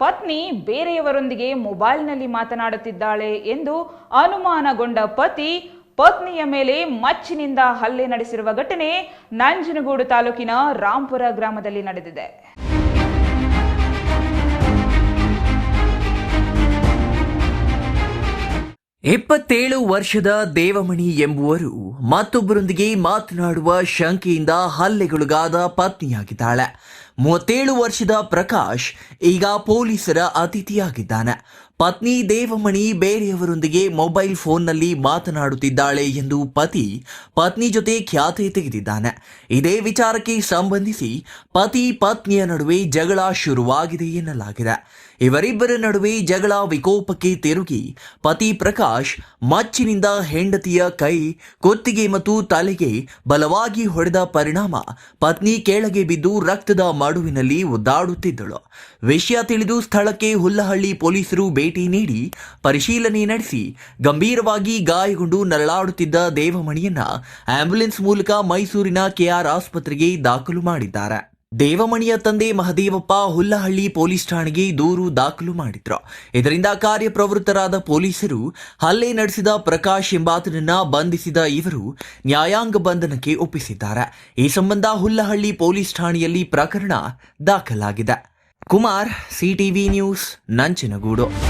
ಪತ್ನಿ ಬೇರೆಯವರೊಂದಿಗೆ ಮೊಬೈಲ್ನಲ್ಲಿ ಮಾತನಾಡುತ್ತಿದ್ದಾಳೆ ಎಂದು ಅನುಮಾನಗೊಂಡ ಪತಿ, ಪತ್ನಿಯ ಮೇಲೆ ಮಚ್ಚಿನಿಂದ ಹಲ್ಲೆ ನಡೆಸಿರುವ ಘಟನೆ ನಂಜನಗೂಡು ತಾಲೂಕಿನ ರಾಂಪುರ ಗ್ರಾಮದಲ್ಲಿ ನಡೆದಿದೆ. ಇಪ್ಪತ್ತೇಳು ವರ್ಷದ ದೇವಮಣಿ ಎಂಬುವರು ಮತ್ತೊಬ್ಬರೊಂದಿಗೆ ಮಾತನಾಡುವ ಶಂಕೆಯಿಂದ ಹಲ್ಲೆಗೊಳಗಾದ ಪತ್ನಿಯಾಗಿದ್ದಾಳೆ. ಮೂವತ್ತೇಳು ವರ್ಷದ ಪ್ರಕಾಶ್ ಈಗ ಪೊಲೀಸರ ಅತಿಥಿಯಾಗಿದ್ದಾನೆ. ಪತ್ನಿ ದೇವಮಣಿ ಬೇರೆಯವರೊಂದಿಗೆ ಮೊಬೈಲ್ ಫೋನ್ನಲ್ಲಿ ಮಾತನಾಡುತ್ತಿದ್ದಾಳೆ ಎಂದು ಪತಿ ಪತ್ನಿ ಜೊತೆ ಖ್ಯಾತಿ ತೆಗೆದಿದ್ದಾನೆ. ಇದೇ ವಿಚಾರಕ್ಕೆ ಸಂಬಂಧಿಸಿ ಪತಿ ಪತ್ನಿಯ ನಡುವೆ ಜಗಳ ಶುರುವಾಗಿದೆ ಎನ್ನಲಾಗಿದೆ. ಇವರಿಬ್ಬರ ನಡುವೆ ಜಗಳ ವಿಕೋಪಕ್ಕೆ ತಿರುಗಿ. ಪತಿ ಪ್ರಕಾಶ್ ಮಚ್ಚಿನಿಂದ ಹೆಂಡತಿಯ ಕೈ, ಕೊತ್ತಿಗೆ ಮತ್ತು ತಲೆಗೆ ಬಲವಾಗಿ ಹೊಡೆದ ಪರಿಣಾಮ ಪತ್ನಿ ಕೆಳಗೆ ಬಿದ್ದು ರಕ್ತದ ಮಡುವಿನಲ್ಲಿ ಒದ್ದಾಡುತ್ತಿದ್ದಳು ವಿಷಯ ತಿಳಿದು ಸ್ಥಳಕ್ಕೆ ಹುಲ್ಲಹಳ್ಳಿ ಪೊಲೀಸರು ಭೇಟಿ ನೀಡಿ ಪರಿಶೀಲನೆ ನಡೆಸಿ ಗಂಭೀರವಾಗಿ ಗಾಯಗೊಂಡು ನರಳಾಡುತ್ತಿದ್ದ ದೇವಮಣಿಯನ್ನ ಆಂಬ್ಯುಲೆನ್ಸ್ ಮೂಲಕ ಮೈಸೂರಿನ ಕೆಆರ್ ಆಸ್ಪತ್ರೆಗೆ ದಾಖಲು ಮಾಡಿದ್ದಾರೆ. ದೇವಮಣಿಯ ತಂದೆ ಮಹದೇವಪ್ಪ ಹುಲ್ಲಹಳ್ಳಿ ಪೊಲೀಸ್ ಠಾಣೆಗೆ ದೂರು ದಾಖಲು ಮಾಡಿದ್ರು. ಇದರಿಂದ ಕಾರ್ಯಪ್ರವೃತ್ತರಾದ ಪೊಲೀಸರು ಹಲ್ಲೆ ನಡೆಸಿದ ಪ್ರಕಾಶ್ ಎಂಬಾತನನ್ನ ಬಂಧಿಸಿದ ಇವರು ನ್ಯಾಯಾಂಗ ಬಂಧನಕ್ಕೆ ಒಪ್ಪಿಸಿದ್ದಾರೆ. ಈ ಸಂಬಂಧ ಹುಲ್ಲಹಳ್ಳಿ ಪೊಲೀಸ್ ಠಾಣೆಯಲ್ಲಿ ಪ್ರಕರಣ ದಾಖಲಾಗಿದೆ. Kumar, CTV news ನಂಚನಗೂಡು